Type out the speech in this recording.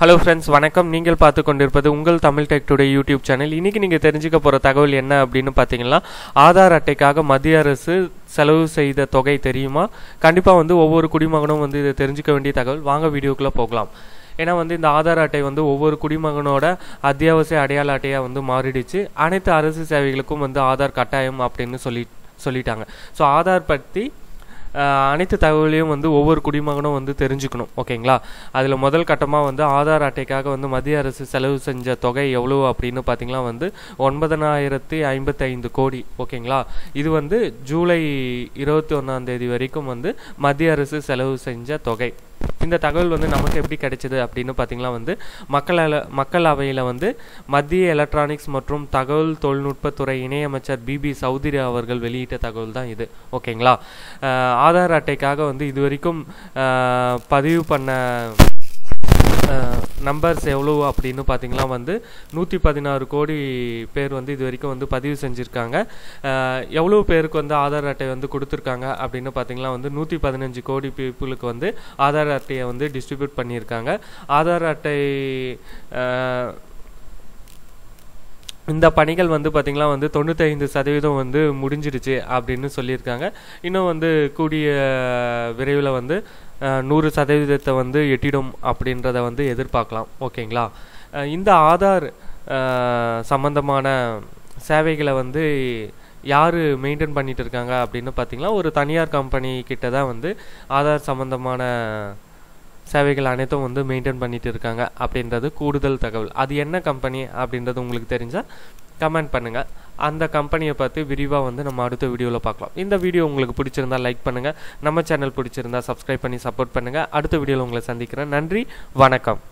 Hello friends வணக்கம். நீங்கள் பார்த்து கொண்டிருப்பது உங்கள் Tamil tech today YouTube channel இன்னைக்கு நீங்கள் தெரிஞ்சுக்க போகிற தகவல் என்ன அப்படின்னு பார்த்தீங்கன்னா ஆதார் அட்டைக்காக மத்திய அரசு செலவு செய்த தொகை தெரியுமா? கண்டிப்பாக வந்து ஒவ்வொரு குடிமகனும் வந்து இதை தெரிஞ்சுக்க வேண்டிய தகவல். வாங்க வீடியோக்குள்ளே போகலாம். ஏன்னா வந்து இந்த ஆதார் அட்டை வந்து ஒவ்வொரு குடிமகனோட அத்தியாவசிய அடையாள அட்டையாக வந்து மாறிடுச்சு. அனைத்து அரசு சேவைகளுக்கும் வந்து ஆதார் கட்டாயம் அப்படின்னு சொல்லி சொல்லிட்டாங்க. ஸோ ஆதார் பற்றி அனைத்து தகவலையும் வந்து ஒவ்வொரு குடிமகனும் வந்து தெரிஞ்சுக்கணும் ஓகேங்களா? அதில் முதல் கட்டமாக வந்து ஆதார் அட்டைக்காக வந்து மத்திய அரசு செலவு செஞ்ச தொகை எவ்வளோ அப்படின்னு பார்த்தீங்கன்னா வந்து ஒன்பதனாயிரத்தி ஐம்பத்தைந்து கோடி ஓகேங்களா? இது வந்து ஜூலை இருபத்தி ஒன்றாம் தேதி வரைக்கும் வந்து மத்திய அரசு செலவு செஞ்ச தொகை. இந்த தகவல் வந்து நமக்கு எப்படி கிடைச்சது அப்படின்னு பார்த்திங்கன்னா வந்து மக்கள் மக்கள் அவையில் வந்து மத்திய எலக்ட்ரானிக்ஸ் மற்றும் தகவல் தொழில்நுட்பத்துறை இணையமைச்சர் பிபி சௌதிரி அவர்கள் வெளியிட்ட தகவல் தான் இது. ஓகேங்களா? ஆதார் அட்டைக்காக வந்து இது வரைக்கும் பதிவு பண்ண நம்பர்ஸ் எவ்வளோ அப்படின்னு பார்த்தீங்கன்னா வந்து நூற்றி பதினாறு கோடி பேர் வந்து இது வரைக்கும் வந்து பதிவு செஞ்சுருக்காங்க. எவ்வளோ பேருக்கு வந்து ஆதார் அட்டை வந்து கொடுத்துருக்காங்க அப்படின்னு பார்த்தீங்கன்னா வந்து நூற்றி பதினஞ்சு கோடி பீப்புளுக்கு வந்து ஆதார் அட்டையை வந்து டிஸ்ட்ரிபியூட் பண்ணியிருக்காங்க. ஆதார் அட்டை இந்த பணிகள் வந்து பார்த்திங்கன்னா வந்து தொண்ணூத்தைந்து சதவீதம் வந்து முடிஞ்சிருச்சு அப்படின்னு சொல்லியிருக்காங்க. இன்னும் வந்து கூடிய விரைவில் வந்து நூறு சதவீதத்தை வந்து எட்டிடும் அப்படின்றத வந்து எதிர்பார்க்கலாம். ஓகேங்களா? இந்த ஆதார் சம்பந்தமான சேவைகளை வந்து யார் மெயின்டைன் பண்ணிகிட்டு இருக்காங்க அப்படின்னு பார்த்தீங்கன்னா ஒரு தனியார் கம்பெனி கிட்ட தான் வந்து ஆதார் சம்பந்தமான சேவைகள் அனைத்தும் வந்து மெயின்டைன் பண்ணிட்டு இருக்காங்க அப்படின்றது கூடுதல் தகவல். அது என்ன கம்பெனி அப்படின்றது உங்களுக்கு தெரிஞ்சால் கமெண்ட் பண்ணுங்கள் அந்த கம்பெனியை பார்த்து விரிவாக வந்து நம்ம அடுத்த வீடியோவில் பார்க்கலாம். இந்த வீடியோ உங்களுக்கு பிடிச்சிருந்தா லைக் பண்ணுங்கள் நம்ம சேனல் பிடிச்சிருந்தா சப்ஸ்கிரைப் பண்ணி சப்போர்ட் பண்ணுங்கள் அடுத்த வீடியோவில் உங்களை சந்திக்கிறேன். நன்றி. வணக்கம்.